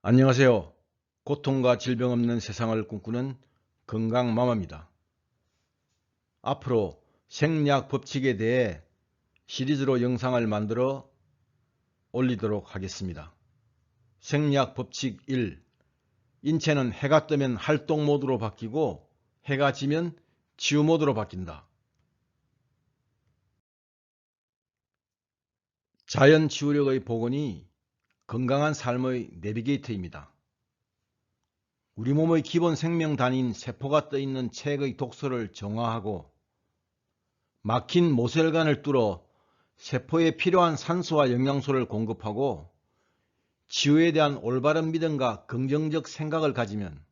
안녕하세요. 고통과 질병 없는 세상을 꿈꾸는 건강마마입니다. 앞으로 생리학 법칙에 대해 시리즈로 영상을 만들어 올리도록 하겠습니다. 생리학 법칙 1. 인체는 해가 뜨면 활동 모드로 바뀌고 해가 지면 치유 모드로 바뀐다. 자연 치유력의 복원이 건강한 삶의 내비게이터입니다. 우리 몸의 기본 생명 단위인 세포가 떠있는 체액의 독소를 정화하고 막힌 모세혈관을 뚫어 세포에 필요한 산소와 영양소를 공급하고 치유에 대한 올바른 믿음과 긍정적 생각을 가지면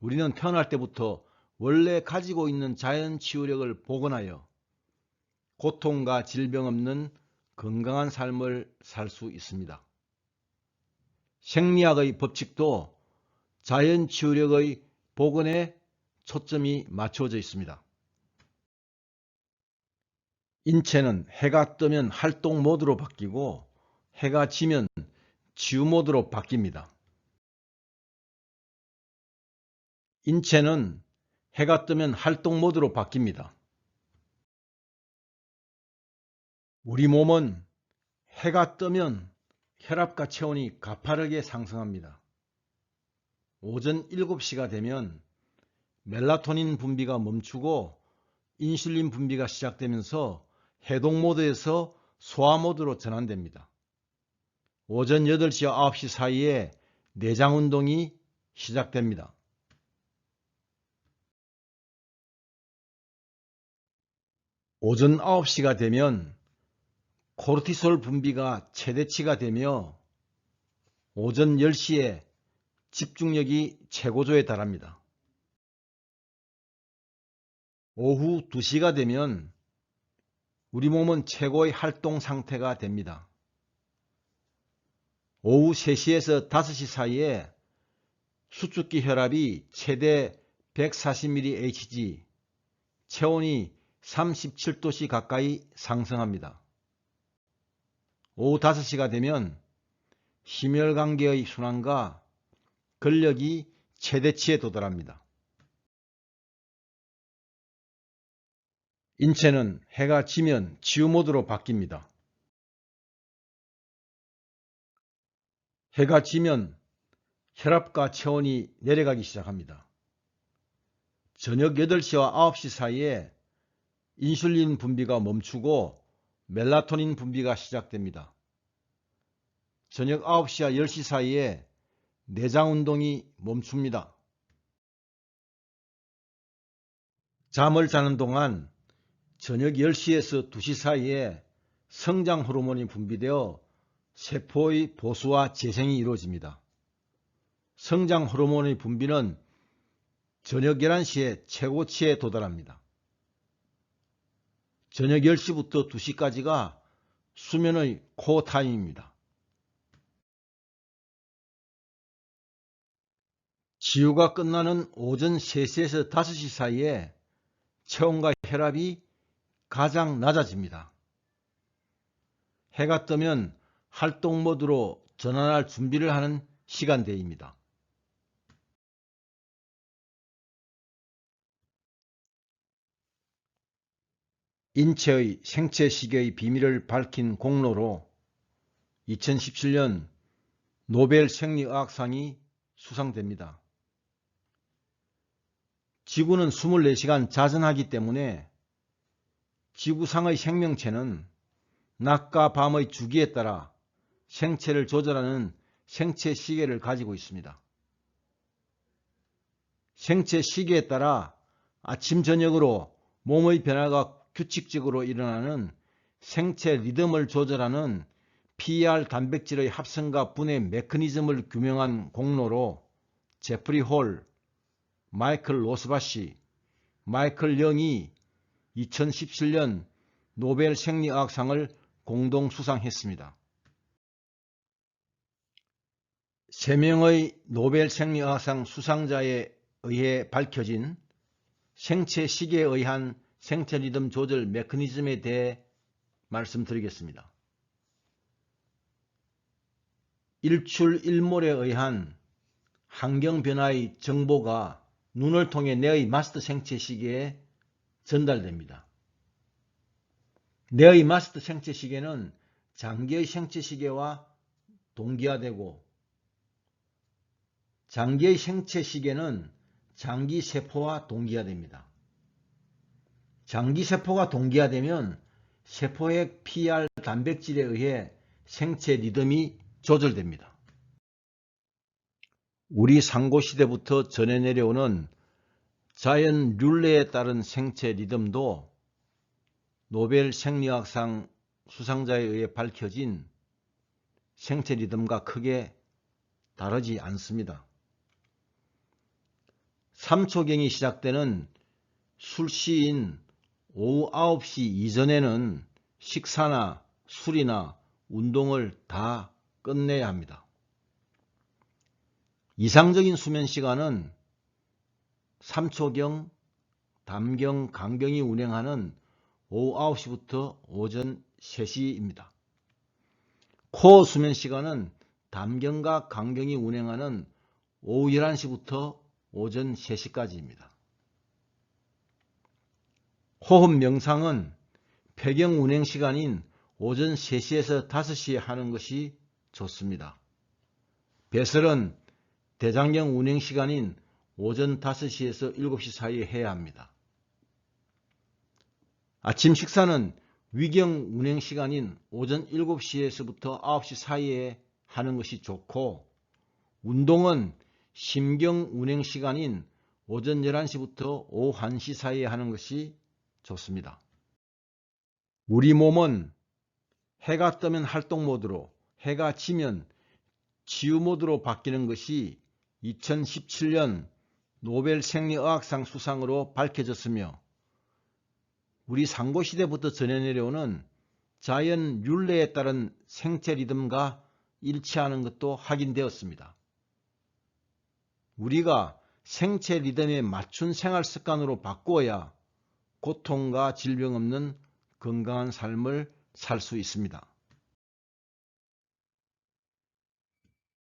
우리는 태어날 때부터 원래 가지고 있는 자연 치유력을 복원하여 고통과 질병 없는 건강한 삶을 살 수 있습니다. 생리학의 법칙도 자연 치유력의 복원에 초점이 맞춰져 있습니다. 인체는 해가 뜨면 활동 모드로 바뀌고 해가 지면 치유 모드로 바뀝니다. 인체는 해가 뜨면 활동 모드로 바뀝니다. 우리 몸은 해가 뜨면 혈압과 체온이 가파르게 상승합니다. 오전 7시가 되면 멜라토닌 분비가 멈추고 인슐린 분비가 시작되면서 해동 모드에서 소화 모드로 전환됩니다. 오전 8시와 9시 사이에 내장 운동이 시작됩니다. 오전 9시가 되면 코르티솔 분비가 최대치가 되며 오전 10시에 집중력이 최고조에 달합니다. 오후 2시가 되면 우리 몸은 최고의 활동 상태가 됩니다. 오후 3시에서 5시 사이에 수축기 혈압이 최대 140mHg, 체온이 37도씨 가까이 상승합니다. 오후 5시가 되면 심혈관계의 순환과 근력이 최대치에 도달합니다. 인체는 해가 지면 치유 모드로 바뀝니다. 해가 지면 혈압과 체온이 내려가기 시작합니다. 저녁 8시와 9시 사이에 인슐린 분비가 멈추고 멜라토닌 분비가 시작됩니다. 저녁 9시와 10시 사이에 내장 운동이 멈춥니다. 잠을 자는 동안 저녁 10시에서 2시 사이에 성장 호르몬이 분비되어 세포의 보수와 재생이 이루어집니다. 성장 호르몬의 분비는 저녁 11시에 최고치에 도달합니다. 저녁 10시부터 2시까지가 수면의 코어 타임입니다. 치유가 끝나는 오전 3시에서 5시 사이에 체온과 혈압이 가장 낮아집니다. 해가 뜨면 활동 모드로 전환할 준비를 하는 시간대입니다. 인체의 생체 시계의 비밀을 밝힌 공로로 2017년 노벨 생리의학상이 수상됩니다. 지구는 24시간 자전하기 때문에 지구상의 생명체는 낮과 밤의 주기에 따라 생체를 조절하는 생체 시계를 가지고 있습니다. 생체 시계에 따라 아침 저녁으로 몸의 변화가 규칙적으로 일어나는 생체 리듬을 조절하는 PR 단백질의 합성과 분해 메커니즘을 규명한 공로로 제프리 홀, 마이클 로스바시, 마이클 영이 2017년 노벨 생리학상을 공동 수상했습니다. 3명의 노벨 생리학상 수상자에 의해 밝혀진 생체 시계에 의한 생체 리듬 조절 메커니즘에 대해 말씀드리겠습니다. 일출일몰에 의한 환경 변화의 정보가 눈을 통해 내의 마스터 생체 시계에 전달됩니다. 내의 마스터 생체 시계는 장기의 생체 시계와 동기화되고 장기의 생체 시계는 장기 세포와 동기화됩니다. 장기 세포가 동기화되면 세포의 PR 단백질에 의해 생체 리듬이 조절됩니다. 우리 상고시대부터 전해 내려오는 자연 룰레에 따른 생체 리듬도 노벨 생리학상 수상자에 의해 밝혀진 생체 리듬과 크게 다르지 않습니다. 3초경이 시작되는 술시인 오후 9시 이전에는 식사나 술이나 운동을 다 끝내야 합니다. 이상적인 수면 시간은 3초경, 담경, 강경이 운행하는 오후 9시부터 오전 3시입니다. 코어 수면 시간은 담경과 강경이 운행하는 오후 11시부터 오전 3시까지입니다. 호흡 명상은 폐경 운행 시간인 오전 3시에서 5시에 하는 것이 좋습니다. 배설은 대장경 운행 시간인 오전 5시에서 7시 사이에 해야 합니다. 아침 식사는 위경 운행 시간인 오전 7시에서부터 9시 사이에 하는 것이 좋고 운동은 심경 운행 시간인 오전 11시부터 오후 1시 사이에 하는 것이 좋습니다. 우리 몸은 해가 뜨면 활동 모드로 해가 지면 치유 모드로 바뀌는 것이 2017년 노벨 생리의학상 수상으로 밝혀졌으며 우리 상고시대부터 전해 내려오는 자연 율례에 따른 생체 리듬과 일치하는 것도 확인되었습니다. 우리가 생체 리듬에 맞춘 생활 습관으로 바꾸어야 고통과 질병 없는 건강한 삶을 살 수 있습니다.